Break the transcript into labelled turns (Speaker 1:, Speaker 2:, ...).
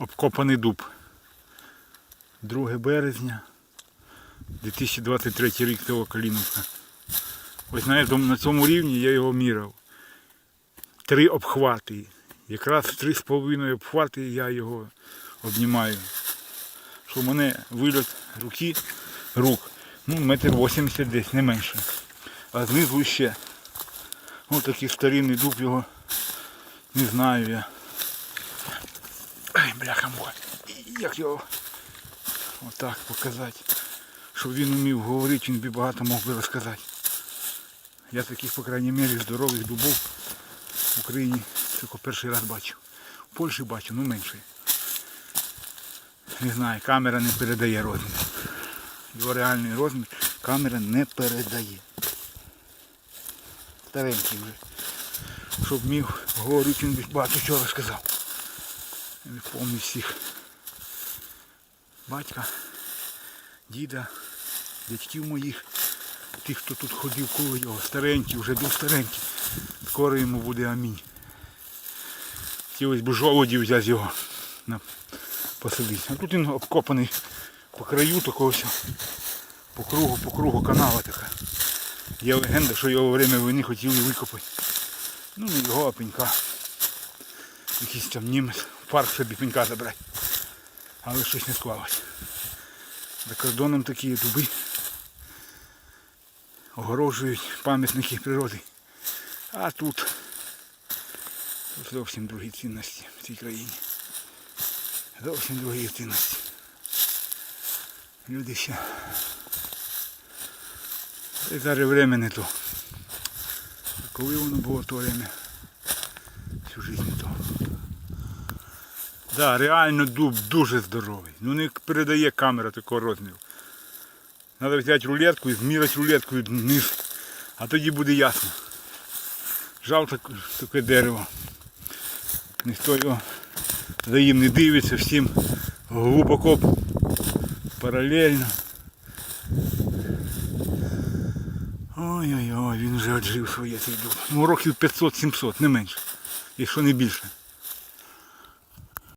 Speaker 1: обкопаний дуб. 2 березня 2023 рік того Каліновка. Ось на цьому, на цьому рівні я його міряв. Три обхвати. Якраз три з половиною обхвати я його обнімаю. Що в мене вильот руки, рук, ну, метр 80 десь, не менше. А знизу ще. Ось такий старинний дуб його. Не знаю я. Ай, бляха муха. Як його отак показати. Щоб він вмів говорити, він би багато мог би розказати. Я таких, по крайній мірі, здорових дубов в Україні тільки перший раз бачив. В Польщі бачив, ну менше. Не знаю, камера не передає розмір. Його реальний розмір камера не передає. Старенький вже. Щоб міг говорити, він багато чого розказав. Не пам'ятаю всіх. Батька, діда, дядьків моїх, тих, хто тут ходив коло його, старенький, вже був старенький. Скоро йому буде амінь. Хотілося б жолоді взяти його посадити. А тут він обкопаний по краю такого всього. По кругу, по кругу канава така. Є легенда, що його во время війни хотіли викопати. Ну його, а пенька. Якийсь там німець парк собі пенька забрати. Але щось не склалось. За кордоном такі дуби огорожують пам'ятники природи. А тут, зовсім другі цінності в цій країні. Зовсім другі цінності. Люди ще. Й зараз время не то. Коли воно було то время? Всю жизнь не то. Да, реально дуб дуже здоровий. Ну не передає камера такого розміру. Треба взяти рулетку і зміряти рулеткою низ. А тоді буде ясно. Жалко таке дерево. Ніхто його за їм не дивиться, всім глибоко паралельно. Ой-ой-ой, він вже отжив своє цей дуб. Ну років 500-700, не менше, якщо не більше.